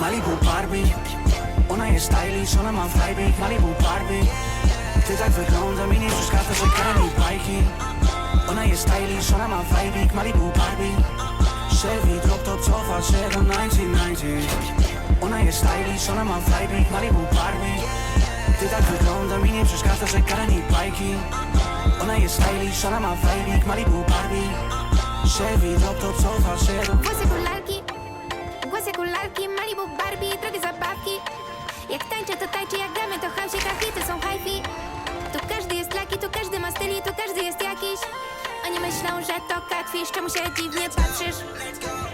Malibu Barbie. Ona jest stylish, ona ma vibe. Malibu Barbie. Ty tak wygląda mi nie przeszkadza, że karmi bajki. Ona jest stylish, ona ma vibe. Malibu Barbie. Chevy drop top cofa się do 1990 Ona jest stylish, ona ma vibe. Malibu Barbie. Ty tak wygląda mi nie przeszkadza, że karmi bajki. Ona jest stylish, ona ma vibe. Malibu Barbie. Chevy drop top cofa że to catfish, czemu się dziwnie patrzysz?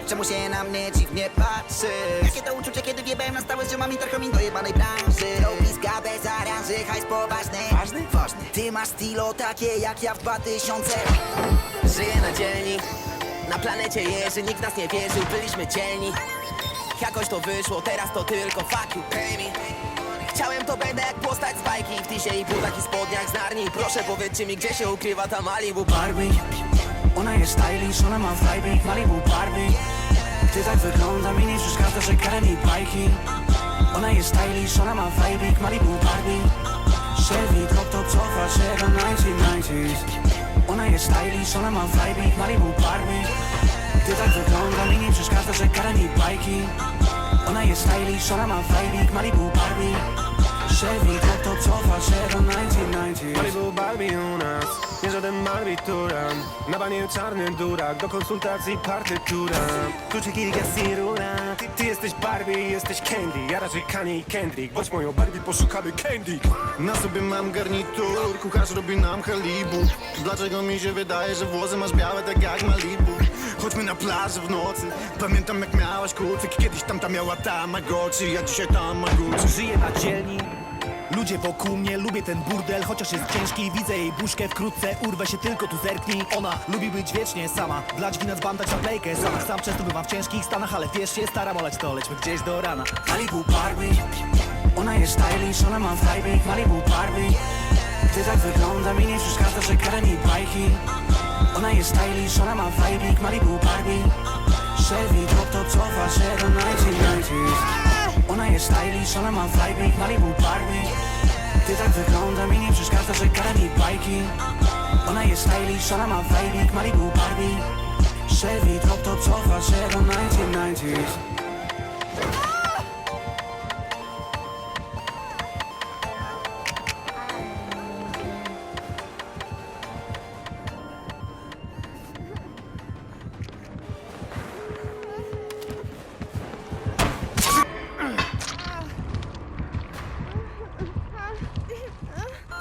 Czemu się na mnie dziwnie patrzysz? Jakie to uczucie, kiedy wiebałem na stałe z ziomami Tarchom do jebanej branży? Robiska bez aranży, hajs poważny. Ważny? Ważny. Ty masz stilo takie jak ja w 2000 Żyję na dzielni, na planecie jeży Nikt nas nie wierzył, byliśmy dzielni Jakoś to wyszło, teraz to tylko fuck you, pay me. Chciałem to będę jak postać z bajki W tisie i butach i spodniach z narni. Proszę powiedzcie mi, gdzie się ukrywa ta Malibu Barbie Ona jest stylish, ona ma vibe Malibu Barbie Ty tak wygląda mi nie przeszkadza, że karmi bajki. Ona jest stylish, ona ma vibe Malibu Barbie Chevy drop top cofa się do 1990s Ona jest stylish, ona ma vibe Malibu Barbie Ty tak wygląda mi nie przeszkadza, że karmi bajki. Ona jest stylish, ona ma vibe Malibu Barbie Chevy drop top cofa do 1990s Malibu Barbie u nas, nie żaden barbituran Na banie czarny durak, do konsultacji partytura. Kluczyki, gaz i rura. Ty, ty jesteś Barbie, jesteś Candy. Ja raczej Kanye i Kendrick. Bądź moją Barbie, poszukamy Candy. Na sobie mam garnitur, kucharz robi nam halibu. Dlaczego mi się wydaje, że włosy masz białe tak jak Malibu? Chodźmy na plażę w nocy, pamiętam jak miałaś kucyk. Kiedyś tam ta miała Tamagotchi, ja dzisiaj Tamaguchi Żyję na dzielni Ludzie wokół mnie, lubię ten burdel Chociaż jest ciężki, widzę jej buźkę wkrótce Urwę się tylko tu zerknij. Ona lubi być wiecznie sama Dlać wina zbandać na plejkę Sama. Sam często bywam w ciężkich stanach Ale wiesz, się staram olać to Lećmy gdzieś do rana. Malibu Barbie Ona jest stylish, ona ma vibe. Malibu Barbie Ty tak wygląda mi nie przeszkadza, że karmi bajki. Ona jest stylish, ona ma vibe. Malibu Barbie Chevy drop top cofa się do 1990s Ona jest stylish, ona ma vibe Malibu Barbie Ty tak wygląda mi nie przeszkadza, że karmi bajki. Ona jest stylish, ona ma vibe Malibu Barbie Chevy drop top cofa się do 1990s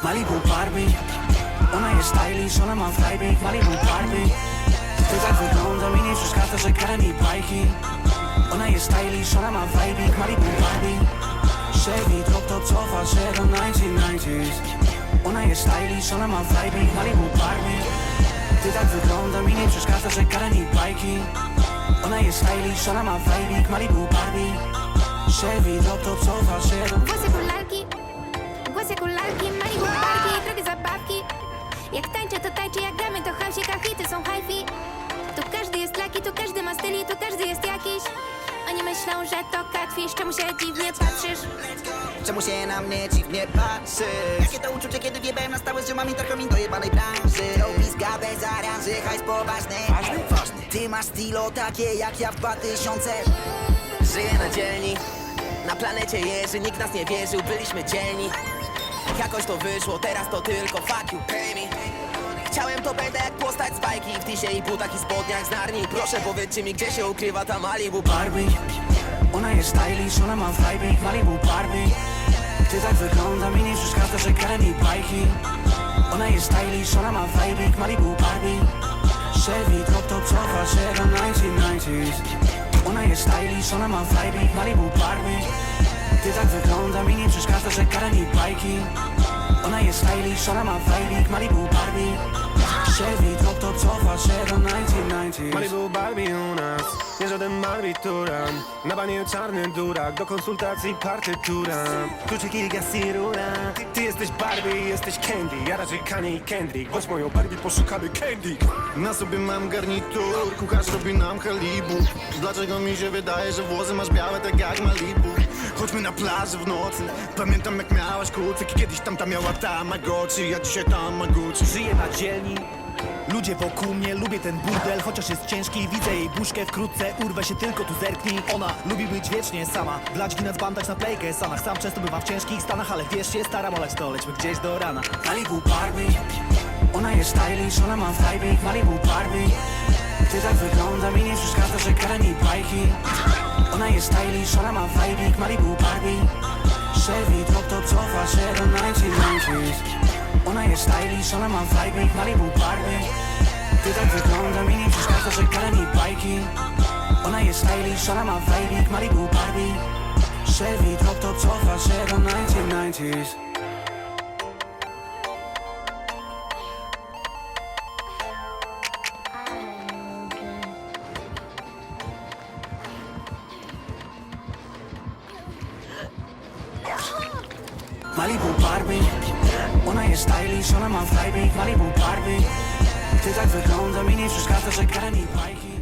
Malibu Barbie Ona jest stylish, ona ma vibe Malibu Barbie Ty tak wygląda mi nie przeszkadza, że karmi bajki Ona jest stylish, ona ma vibe Malibu Barbie Chevy drop top cofa się do 1990s Ona jest stylish, ona ma vibe Malibu Barbie Ty tak wygląda mi nie przeszkadza, że karmi bajki Ona jest stylish, ona ma vibe Malibu Barbie Chevy drop top cofa się do Włosy głosy kularki, Malibu Barbie, drogie zabawki. Jak tańczę, to tańczę, jak gramy, to hałsie, kachity są hi-fi. Tu każdy jest laki, tu każdy ma styl i tu każdy jest jakiś. Oni myślą, że to catfish, czemu się dziwnie patrzysz? Czemu się na mnie dziwnie patrzysz? Jakie to uczucie, kiedy wiebałem na stałe z ziomami Tarchom do jebanej branży Robiska bez aranży, hajs poważny Ważny? Ważny Ty masz stilo takie jak ja w 2000 Żyję na dzielni, na planecie jeży Nikt nas nie wierzył, byliśmy dzielni Jakoś to wyszło, teraz to tylko fuck you, pay me. Chciałem to będę jak postać z bajki W tisie i butach i spodniach z narni. Proszę powiedzcie mi, gdzie się ukrywa ta Malibu? Barbie Ona jest stylish, ona ma vibe Malibu Barbie. Ty tak wygląda mi nie przeszkadza, że karmi bajki. Ona jest stylish, ona ma vibe Malibu Barbie. Chevy drop top cofa do 1990s Ona jest stylish, ona ma vibe Malibu Barbie Ty tak wygląda mi nie przeszkadza, że karmi bajki. Ona jest stylish, ona ma vibe Malibu Barbie. Chevy drop top cofa się do 1990s Malibu Barbie u nas żaden barbituran Na banie czarny durak Do konsultacji partytura. Kluczyki i rura ty, jesteś Barbie, jesteś Candy. Ja raczej Kanye i Kendrick. Bądź moją Barbie, poszukamy Candy. Na sobie mam garnitur, kucharz robi nam halibu. Dlaczego mi się wydaje, że włosy masz białe tak jak Malibu? Chodźmy na plażę w nocy. Pamiętam jak miałaś kucyk Kiedyś tam ta miała Tamagotchi Ja dzisiaj Tamaguchi Żyję na dzielni Ludzie wokół mnie, lubię ten burdel Chociaż jest ciężki, widzę jej buźkę wkrótce Urwę się tylko tu zerknij. Ona lubi być wiecznie sama Blać wina zbandać na playkę Sanach sam często bywam w ciężkich stanach Ale wiesz, się staram oleć to. Lećmy gdzieś do rana. Malibu Barbie Ona jest stylish, ona ma vibe. Malibu Barbie Ty tak wygląda mi nie przeszkadza, że kara mi bajki. Ona jest stylish, ona ma vibe. Malibu Barbie Chevy, drop top, cofa się do 1990s Ona jest stylish, ona ma vibe Malibu Barbie Ty tak wygląda mi nie przeszkadza, że kara mi bajki Ona jest stylish, ona ma vibe Malibu Barbie Chevy, drop top, cofa się do 1990s Malibu Barbie Ona jest stylish, ona ma vibe Malibu Barbie Ty tak wygląda mi nie przeszkadza, że kara mi bajki